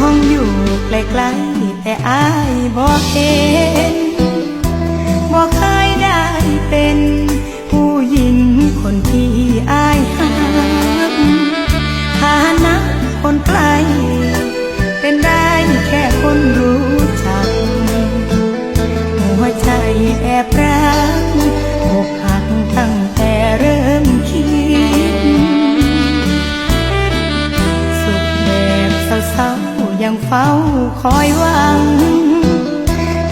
้องอยู่ไกลๆแต่อายบอกเห็นบอกเคยได้เป็น เฝ้าคอยหวัง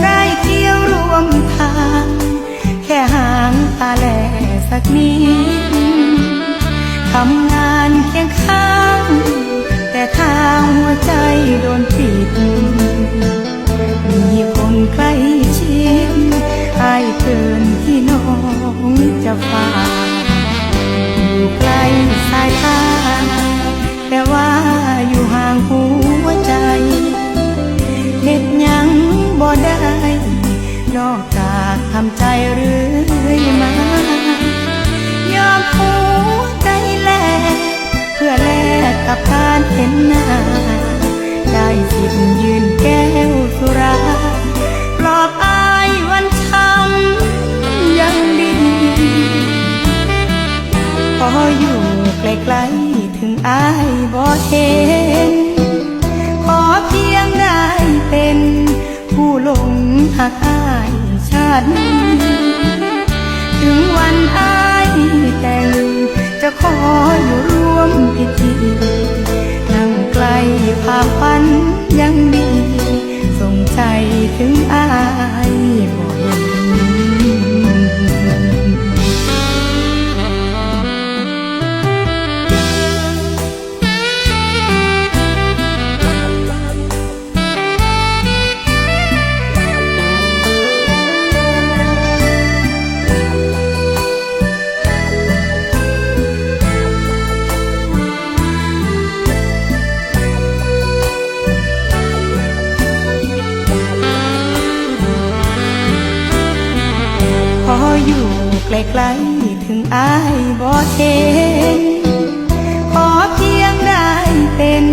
ได้เที่ยวร่วมทาง แค่ห่างตาแลสักนิดทำงานเคียงข้างำใจเรื่อยมายอมหัวใจแลกเพื่อแลกกับการเห็นหน้า ได้สิทธิ์ยืนแก้วสุราปลอบอายวันช้ำยังดีพออยู่ไกลๆถึงอายบ่เห็น ขอเพียงได้เป็นผู้หลงหักอาย ชาตินี้ถึงวันอายแต่งจะขออยู่ร่วมพิธีนั่งไกลภาพฝันยัง ออยู่ไกลๆถึงอายบ่เห็นขอเพียงได้เป็น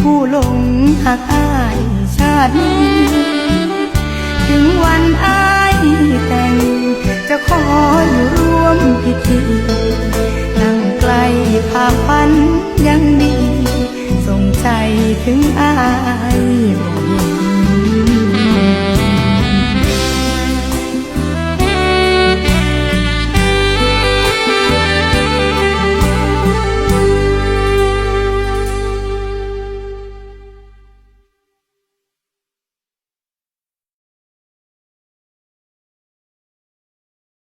ผู้หลงหักอายชาตินี้ถึงวันอายแต่ง จะขออยู่ร่วมพิธีนั่งไกลภาพฝันยังดี ส่งใจถึงอายบ่